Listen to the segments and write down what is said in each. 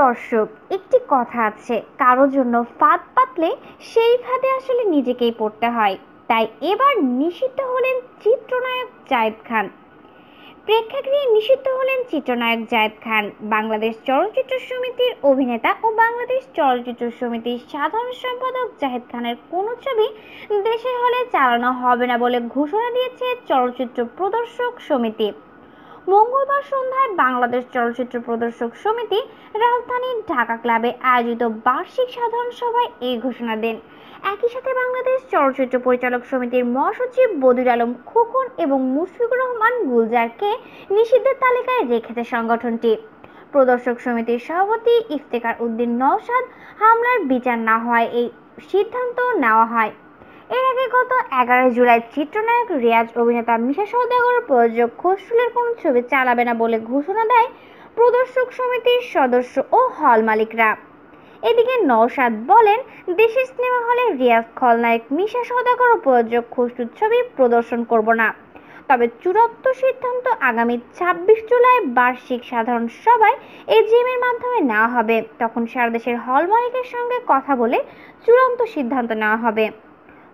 দর্শক, একটি কথা আছে কারোর জন্য ফাঁদ পাতলে সেই ফাঁদে আসলে নিজেকেই পড়তে হয়। তাই এবার নিষিদ্ধ হলেন চিত্রনায়ক জায়েদ খান। প্রেক্ষাগৃহে নিষিদ্ধ হলেন চিত্রনায়ক জায়েদ খান। বাংলাদেশ চলচ্চিত্র সমিতির অভিনেতা ও বাংলাদেশ চলচ্চিত্র সমিতির সাধারণ সম্পাদক জাহেদ খানের কোনো ছবি দেশের হলে চালানো হবে না বলে ঘোষণা দিয়েছে চলচ্চিত্র প্রদর্শক সমিতি। মঙ্গলবার সন্ধ্যায় বাংলাদেশ চলচ্চিত্র প্রদর্শক সমিতি রাজধানীর ঢাকা ক্লাবে আয়োজিত বার্ষিক সাধারণ সভায় এই ঘোষণা দেন। একই সাথে বাংলাদেশ চলচ্চিত্র পরিচালক সমিতির মহাসচিব বদির আলম খোকন এবং মুশফিকুর রহমান গুলজারকে নিষিদ্ধের তালিকায় রেখেছে সংগঠনটি। প্রদর্শক সমিতির সভাপতি ইফতেকার উদ্দিন নওশাদ হামলার বিচার না হওয়ায় এই সিদ্ধান্ত নেওয়া হয়। এর আগে গত এগারোই জুলাই চিত্রনায়ক, রিয়াজ অভিনেতা মিশা সৌদাগর প্রযোজক খসরুলের কোনো ছবি চালাবে না বলে ঘোষণা দেয় প্রদর্শক সমিতির সদস্য ও হল মালিকরা। এদিকে নওশাদ বলেন দেশের সিনেমা হলে রিয়াজ খলনায়ক মিশা সৌদাগর ও প্রযোজক খসরুর ছবি প্রদর্শন করব না। তবে চূড়ান্ত সিদ্ধান্ত আগামী ছাব্বিশ জুলাই বার্ষিক সাধারণ সভায় এজিএমের মাধ্যমে নেওয়া হবে। তখন সারা দেশের হল মালিকের সঙ্গে কথা বলে চূড়ান্ত সিদ্ধান্ত নেওয়া হবে।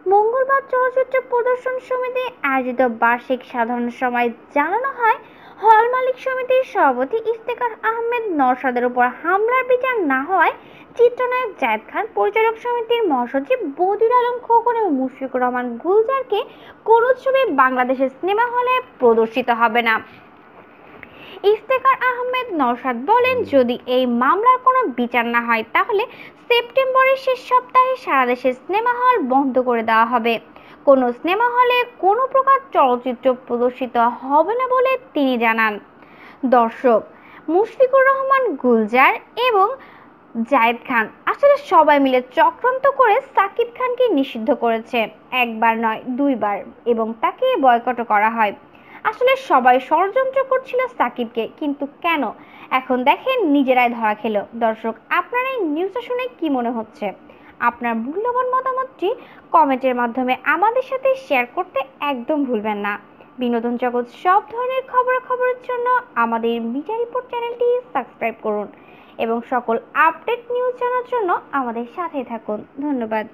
মঙ্গলবার চলচ্চিত্র প্রদর্শন সমিতি আয়োজিত বার্ষিক সাধারণ সভায় জানানো হয়, হল মালিক সমিতির সভাপতি ইফতেখার আহমেদ নরসাদের উপর হামলার বিচার না হওয়ায় চিত্রনায়ক জায়েদ খান, পরিচালক সমিতির মহাসচিব বদির আলম খোকন এবং মুশফিকুর রহমান গুলজারকে কোন ছবি বাংলাদেশের সিনেমা হলে প্রদর্শিত হবে না। ইফতেখার আহমেদ নওশাদ বলেন, যদি এই মামলার কোনো বিচার না হয়, তাহলে সেপ্টেম্বরের শেষ সপ্তাহে সারা দেশে সিনেমা হল বন্ধ করে দেওয়া হবে। কোনো সিনেমা হলে কোনো প্রকার চলচ্চিত্র প্রদর্শিত হবে না বলে তিনি জানান। দর্শক, মুশফিকুর রহমান, গুলজার এবং জায়েদ খান আসলে সবাই মিলে চক্রান্ত করে সাকিব খানকে নিষিদ্ধ করেছে। একবার নয়, দুইবার এবং তাকে বয়কট করা হয়। আসলে সবাই ষড়যন্ত্র করছিল সাকিবকে, কিন্তু কেন? এখন দেখেন নিজেরাই ধরা খেলো। দর্শক, আপনার এই নিউজটা শুনে কি মনে হচ্ছে? আপনার মূল্যবান মতামতটি কমেন্টের মাধ্যমে আমাদের সাথে শেয়ার করতে একদম ভুলবেন না। বিনোদন জগৎ সব ধরনের খবরাখবরের জন্য আমাদের মিডিয়া রিপোর্ট চ্যানেলটি সাবস্ক্রাইব করুন এবং সকল আপডেট নিউজ জানার জন্য আমাদের সাথে থাকুন। ধন্যবাদ।